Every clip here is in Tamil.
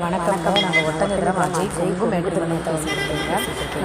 வணக்கம். நாங்கள் ஒட்டஞ்சத்திரம் அஜய் கொங்கு மேட்டுமணியத்தை வந்துருக்கீங்க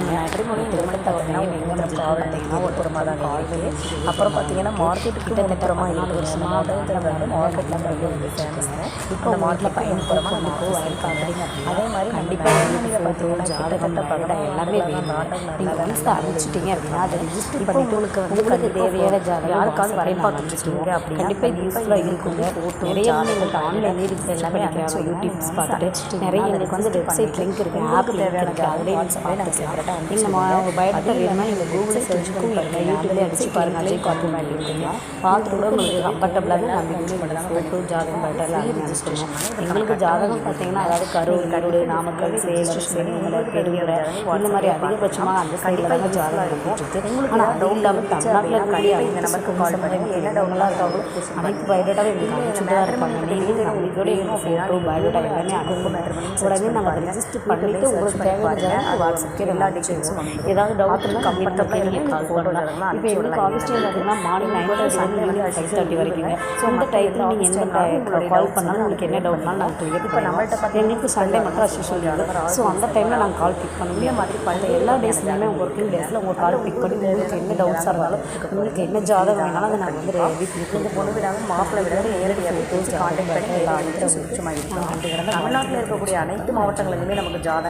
மேட்ரிமோனி திருமணத்தை பார்த்தீங்கன்னா எங்கே பார்த்தீங்கன்னா ஒட்டுறமா தான் இருக்குது அப்புறம் பார்த்தீங்கன்னா மார்க்கெட் கிட்ட நிற்கிறமா ஏழு வருஷமாக ஒட்டஞ்சத்திரம் வந்து மார்க்கெட்டில் வந்து வந்து ஃபேமஸ் இப்போ மார்க்கெட்டில் பயன்படுறமா நமக்கு வயல் காட்டுறீங்க அதே மாதிரி கண்டிப்பாக வீட்டுக்கு ஃபோட்டோ ஜாதகம் படம் எல்லாமே வேணும் நீங்கள் ஒன்ஸ் அனுப்பிச்சிட்டிங்க அப்படின்னா அதை ரிஜிஸ்டர் பண்ணி உங்களுக்கு வந்து உங்களுக்கு தேவையான ஜாதகம் யாருக்காவது வரைய பார்த்துருக்கீங்க அப்படி கண்டிப்பாக யூஸ்ஃபுல்லாக இருக்குங்க நிறைய எங்கள்கிட்ட ஆன்லைன்லேயே எல்லாமே யூடியூப்ஸ் பார்த்துட்டு நிறைய எங்களுக்கு வந்து வெப்சைட் லிங்க் இருக்குது ஆப் லிங்க் இருக்குது அதுலேயே நீங்கள் பார்த்துக்கலாம் நீங்கள் உங்கள் பயோடேட்டா வேணுமா நீங்கள் கூகுளில் சர்ச் பண்ணி பாருங்கள் யூடியூப்லேயே அடிச்சு பாருங்கள் அஜய் காப்பி மாட்டிருக்கீங்க பார்த்துட்டு கூட உங்களுக்கு கம்ஃபர்டபுளாக நம்ம வந்து ஃபோட்டோ ஜாதகம் பயோட்டா எல்லாம் அனுப்பிச்சிருக்கோம் எங்களுக்கு ஜாதகம் பார்த்தீங்கன்னா அதாவது கரூர் கரூர் நாமக்கல் சேலம் சேலம் பெருங்குறை இந்த மாதிரி அதிகபட்சமாக அந்த சைடில் தாங்க ஜாதகம் இருந்துட்டு ஆனால் அது இல்லாமல் தமிழ்நாட்டில் இருக்கக்கூடிய இந்த நம்பருக்கு கால் பண்ணுங்க என்ன டவுன்லாம் இருக்காங்களோ அனைத்து பயோடேட்டாவும் எங்களுக்கு அனுப்பிச்சுட்டு தான் இருப்பாங்க நீங்கள் ஃபோட்டோ பயோடேட்டா எல்லாமே அனுப்புங்க உடனே நாங்கள் ரிஜிஸ்டர் பண்ணிவிட்டு உங்களுக்கு தேவையான வாட்ஸ்அப்க்கு எல்லா டீட்டெயில்ஸும் ஏதாவது டவுட் இருந்தால் கம்ஃபர்டபுளாக நீங்கள் கால் பண்ணலாம் இப்போ எங்களுக்கு ஆஃபீஸ் டைம் பார்த்தீங்கன்னா மார்னிங் நைன் தேர்ட்டி வந்து ஃபைவ் தேர்ட்டி வரைக்குங்க. ஸோ அந்த டைத்தில் நீங்கள் எந்த கால் பண்ணாலும் உங்களுக்கு என்ன டவுட்னாலும் நாங்கள் கிளியர் இப்போ நம்மள்ட்ட பார்த்து எங்களுக்கு சண்டே மட்டும் அசிஷன் ஸோ அந்த டைமில் நாங்கள் கால் பிக் பண்ண முடியும் மாதிரி பண்ண எல்லா டேஸ்லையுமே உங்கள் ஒர்க்கிங் டேஸில் உங்கள் கால் பிக் பண்ணி உங்களுக்கு என்ன டவுட்ஸாக இருந்தாலும் உங்களுக்கு என்ன ஜாதகம் வேணாலும் அதை நாங்கள் வந்து ரெடி பண்ணி இந்த பொண்ணு விடாமல் மாப்பிள்ளை விடாமல் நேரடியாக கான்டாக்ட் பண்ணி எல்லா அனைத்தும் சுற்றமாக இருக்கும் தமிழ்நாட்டில் இருக்கக்கூடிய அனைத்து மாவட்டங்களிலுமே நமக்கு ஜாதகம்